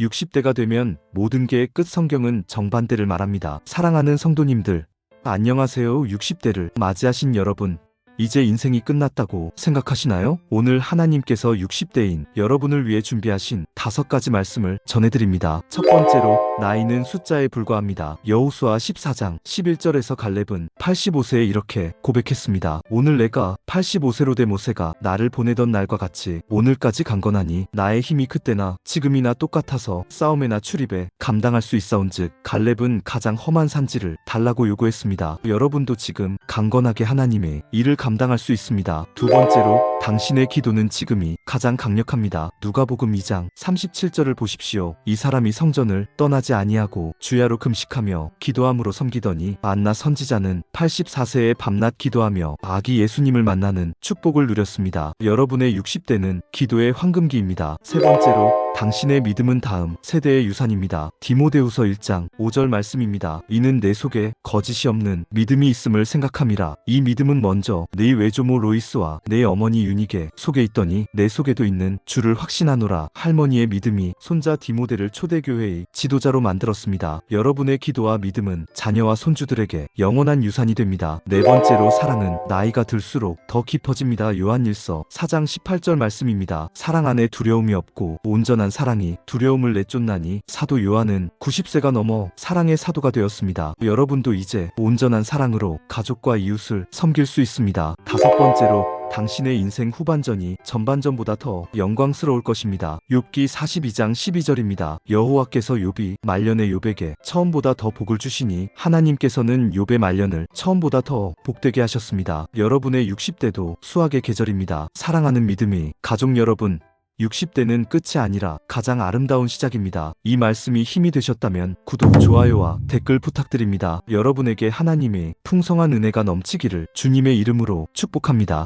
60대가 되면 모든 게의 끝 성경은 정반대를 말합니다. 사랑하는 성도님들, 안녕하세요. 60대를 맞이하신 여러분. 이제 인생이 끝났다고 생각하시나요? 오늘 하나님께서 60대인 여러분을 위해 준비하신 다섯 가지 말씀을 전해드립니다. 첫 번째로 나이는 숫자에 불과합니다. 여호수아 14장 11절에서 갈렙은 85세에 이렇게 고백했습니다. 오늘 내가 85세로 된 모세가 나를 보내던 날과 같이 오늘까지 강건하니 나의 힘이 그때나 지금이나 똑같아서 싸움에나 출입에 감당할 수 있사온즉 갈렙은 가장 험한 산지를 달라고 요구했습니다. 여러분도 지금 강건하게 하나님의 일을 감 당할 수 있습니다. 두 번째로 당신의 기도는 지금이 가장 강력합니다. 누가복음 2장 37절을 보십시오. 이 사람이 성전을 떠나지 아니하고 주야로 금식하며 기도함으로 섬기더니 안나 선지자는 84세에 밤낮 기도하며 아기 예수님을 만나는 축복을 누렸습니다. 여러분의 60대는 기도의 황금기입니다. 세 번째로 당신의 믿음은 다음 세대의 유산입니다. 디모데후서 1장 5절 말씀입니다. 이는 내 속에 거짓이 없는 믿음이 있음을 생각함이라. 이 믿음은 먼저 네 외조모 로이스와 내 어머니 유니게 속에 있더니 내 속에도 있는 주를 확신하노라. 할머니의 믿음이 손자 디모데를 초대교회의 지도자로 만들었습니다. 여러분의 기도와 믿음은 자녀와 손주들에게 영원한 유산이 됩니다. 네 번째로 사랑은 나이가 들수록 더 깊어집니다. 요한일서 4장 18절 말씀입니다. 사랑 안에 두려움이 없고 온전한 사랑이 두려움을 내쫓나니 사도 요한은 90세가 넘어 사랑의 사도가 되었습니다. 여러분도 이제 온전한 사랑으로 가족과 이웃을 섬길 수 다섯 번째로 당신의 인생 후반전이 전반전보다 더 영광스러울 것입니다. 욥기 42장 12절입니다. 여호와께서 욥이 말년의 욥에게 처음보다 더 복을 주시니 하나님께서는 욥의 말년을 처음보다 더 복되게 하셨습니다. 여러분의 60대도 수학의 계절입니다. 사랑하는 믿음이 가족 여러분 60대는 끝이 아니라 가장 아름다운 시작입니다. 이 말씀이 힘이 되셨다면 구독, 좋아요와 댓글 부탁드립니다. 여러분에게 하나님의 풍성한 은혜가 넘치기를 주님의 이름으로 축복합니다.